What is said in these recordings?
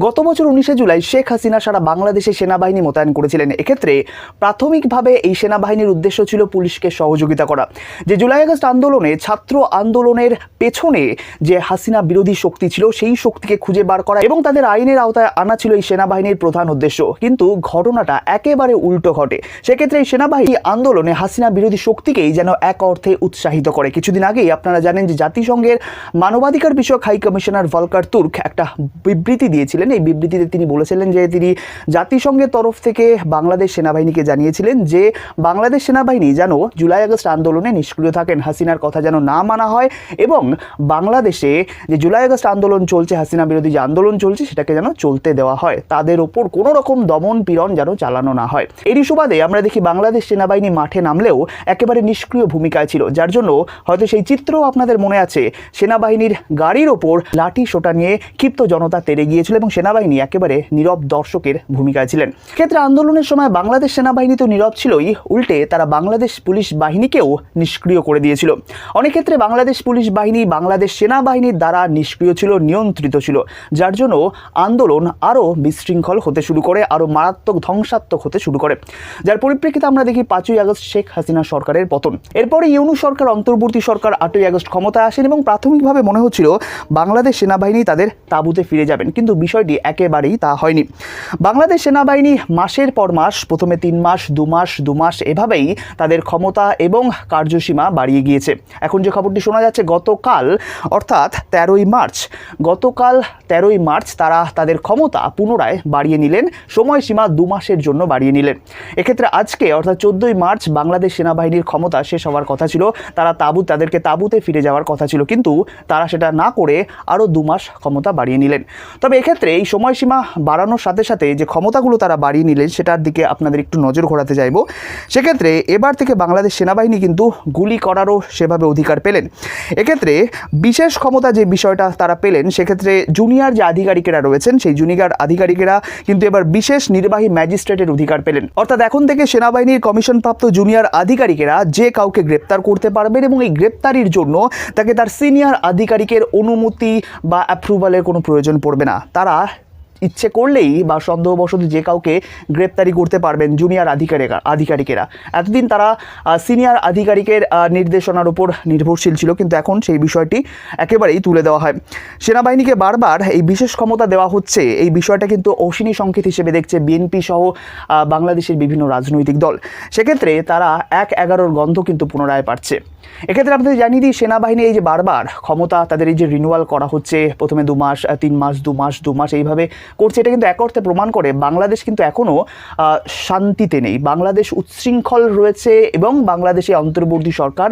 গত বছর উনিশে জুলাই শেখ হাসিনা সারা বাংলাদেশে সেনাবাহিনী মোতায়েন করেছিলেন। এক্ষেত্রে প্রাথমিকভাবে এই সেনাবাহিনীর উদ্দেশ্য ছিল পুলিশকে সহযোগিতা করা। যে জুলাই আগস্ট আন্দোলনে ছাত্র আন্দোলনের পেছনে যে হাসিনা বিরোধী শক্তি ছিল, সেই শক্তিকে খুঁজে বার করা এবং তাদের আইনের আওতায় আনা ছিল এই সেনাবাহিনীর প্রধান উদ্দেশ্য। কিন্তু ঘটনাটা একেবারে উল্টো ঘটে। সেক্ষেত্রে এই সেনাবাহিনী আন্দোলনে হাসিনা বিরোধী শক্তিকেই যেন এক অর্থে উৎসাহিত করে। কিছুদিন আগেই আপনারা জানেন যে জাতিসংঘের মানবাধিকার বিষয়ক হাই কমিশনার ভলকার তুর্ক একটা বিবৃতি দিয়েছিলেন। এই বিবৃতিতে তিনি বলেছিলেন যে তিনি জাতিসংঘের তরফ থেকে বাংলাদেশ সেনাবাহিনীকে জানিয়েছিলেন যে বাংলাদেশ সেনাবাহিনী যেন জুলাই আগস্ট আন্দোলনে নিষ্ক্রিয় থাকেন। হাসিনার কথা যেন না মানা হয় এবং বাংলাদেশে যে জুলাই আগস্ট আন্দোলন চলছে, হাসিনা বিরোধী যে আন্দোলন চলছে, সেটাকে যেন চলতে দেওয়া হয়। তাদের ওপর কোনো রকম দমন পীড়ন যেন চালানো না হয়। এরই সুবাদে আমরা দেখি বাংলাদেশ সেনাবাহিনী মাঠে নামলেও একেবারে নিষ্ক্রিয় ভূমিকায় ছিল, যার জন্য হয়তো সেই চিত্রও আপনাদের মনে আছে। সেনাবাহিনীর গাড়ির ওপর লাঠি সোটা নিয়ে ক্ষিপ্ত জনতা তেড়ে গিয়েছিল এবং সেনাবাহিনী একেবারে নীরব দর্শকের ভূমিকায় ছিলেন। ক্ষেত্রে আন্দোলনের সময় বাংলাদেশ সেনাবাহিনী তো নীরব ছিলই, উল্টে তারা বাংলাদেশ পুলিশ বাহিনীকেও নিষ্ক্রিয় করে দিয়েছিল। অনেক ক্ষেত্রে বাংলাদেশ পুলিশ বাহিনী বাংলাদেশ সেনাবাহিনীর দ্বারা নিষ্ক্রিয় ছিল, নিয়ন্ত্রিত ছিল, যার জন্য আন্দোলন আরও বিশৃঙ্খল হতে শুরু করে, আরও মারাত্মক ধ্বংসাত্মক হতে শুরু করে। যার পরিপ্রেক্ষিতে আমরা দেখি পাঁচই আগস্ট শেখ হাসিনা সরকারের পতন। এরপরে ইউনু সরকার, অন্তর্বর্তী সরকার আটই আগস্ট ক্ষমতায় আসেন এবং প্রাথমিকভাবে মনে হচ্ছিল বাংলাদেশ সেনাবাহিনী তাদের তাঁবুতে ফিরে যাবেন। কিন্তু বিষয়টি একেবারেই তা হয়নি। বাংলাদেশ সেনাবাহিনী মাসের পর মাস, প্রথমে তিন মাস, দু মাস দু মাস এভাবেই তাদের ক্ষমতা এবং কার্যসীমা বাড়িয়ে গিয়েছে। এখন যে খবরটি শোনা যাচ্ছে, গতকাল, অর্থাৎ তেরোই মার্চ, গতকাল তেরোই মার্চ তারা তাদের ক্ষমতা পুনরায় বাড়িয়ে নিলেন, সময়সীমা দু মাসের জন্য বাড়িয়ে নিলেন। এক্ষেত্রে আজকে, অর্থাৎ চোদ্দোই মার্চ, বাংলাদেশ সেনাবাহিনীর ক্ষমতা শেষ হওয়ার কথা ছিল, তারা তাঁবু, তাদেরকে তাঁবুতে ফিরে যাওয়ার কথা ছিল, কিন্তু তারা সেটা না করে আরও দু মাস ক্ষমতা বাড়িয়ে নিলেন। তবে এক্ষেত্রে এই সময়সীমা বাড়ানোর সাথে সাথে যে ক্ষমতাগুলো তারা বাড়িয়ে নিলেন, সেটার দিকে আপনাদের একটু নজর ঘোরাতে চাইব। সেক্ষেত্রে এবার থেকে বাংলাদেশ সেনাবাহিনী কিন্তু গুলি করারও সেভাবে অধিকার পেলেন। এক্ষেত্রে বিশেষ ক্ষমতা যে বিষয়টা তারা পেলেন, সেক্ষেত্রে জুনিয়র যে আধিকারিকেরা রয়েছেন, সেই জুনিয়র আধিকারিকেরা কিন্তু এবার বিশেষ নির্বাহী ম্যাজিস্ট্রেটের অধিকার পেলেন। অর্থাৎ এখন থেকে সেনাবাহিনীর কমিশনপ্রাপ্ত জুনিয়র আধিকারিকেরা যে কাউকে গ্রেপ্তার করতে পারবেন এবং এই গ্রেপ্তারির জন্য তাকে তার সিনিয়র আধিকারিকের অনুমতি বা অ্যাপ্রুভালের কোনো প্রয়োজন পড়বে না। তারা parar ইচ্ছে করলেই বা সন্দেহবশত যে কাউকে গ্রেপ্তারি করতে পারবেন জুনিয়র আধিকারিকা আধিকারিকেরা। এতদিন তারা সিনিয়র আধিকারিকের নির্দেশনার উপর নির্ভরশীল ছিল, কিন্তু এখন সেই বিষয়টি একেবারেই তুলে দেওয়া হয়। সেনাবাহিনীকে বারবার এই বিশেষ ক্ষমতা দেওয়া হচ্ছে, এই বিষয়টা কিন্তু অশ্বিনী সংকেত হিসেবে দেখছে বিএনপি সহ বাংলাদেশের বিভিন্ন রাজনৈতিক দল। সেক্ষেত্রে তারা এক এগারোর গন্ধ কিন্তু পুনরায় পাচ্ছে। এক্ষেত্রে আপনাদের জানিয়ে দিই, সেনাবাহিনী এই যে বারবার ক্ষমতা, তাদের এই যে রিনিউয়াল করা হচ্ছে, প্রথমে দু মাস তিন মাস, দু মাস দু মাস, এইভাবে করছে, এটা কিন্তু এক অর্থে প্রমাণ করে বাংলাদেশ কিন্তু এখনও শান্তিতে নেই। বাংলাদেশ উচ্ছৃঙ্খল রয়েছে এবং বাংলাদেশে অন্তর্বর্তী সরকার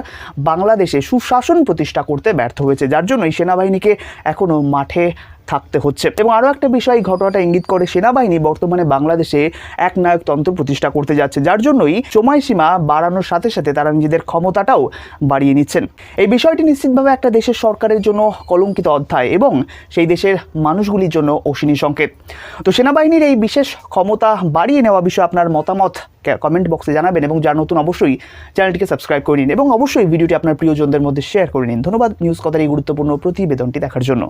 বাংলাদেশে সুশাসন প্রতিষ্ঠা করতে ব্যর্থ হয়েছে। যার জন্য এই সেনাবাহিনীকে এখনও মাঠে থাকতে হচ্ছে। এবং আরও একটা বিষয়, এই ঘটনাটা ইঙ্গিত করে সেনাবাহিনী বর্তমানে বাংলাদেশে এক নায়কতন্ত্র প্রতিষ্ঠা করতে যাচ্ছে, যার জন্যই সময়সীমা বাড়ানোর সাথে সাথে তারা নিজেদের ক্ষমতাটাও বাড়িয়ে নিচ্ছেন। এই বিষয়টি নিশ্চিতভাবে একটা দেশের সরকারের জন্য কলঙ্কিত অধ্যায় এবং সেই দেশের মানুষগুলির জন্য অশ্বিনী সংকেত। তো সেনাবাহিনীর এই বিশেষ ক্ষমতা বাড়িয়ে নেওয়া বিষয়ে আপনার মতামত কমেন্ট বক্সে জানাবেন এবং যার নতুন অবশ্যই চ্যানেলটিকে সাবস্ক্রাইব করে নিন এবং অবশ্যই ভিডিওটি আপনার প্রিয়জনদের মধ্যে শেয়ার করে নিন। ধন্যবাদ নিউজ কথার এই গুরুত্বপূর্ণ প্রতিবেদনটি দেখার জন্য।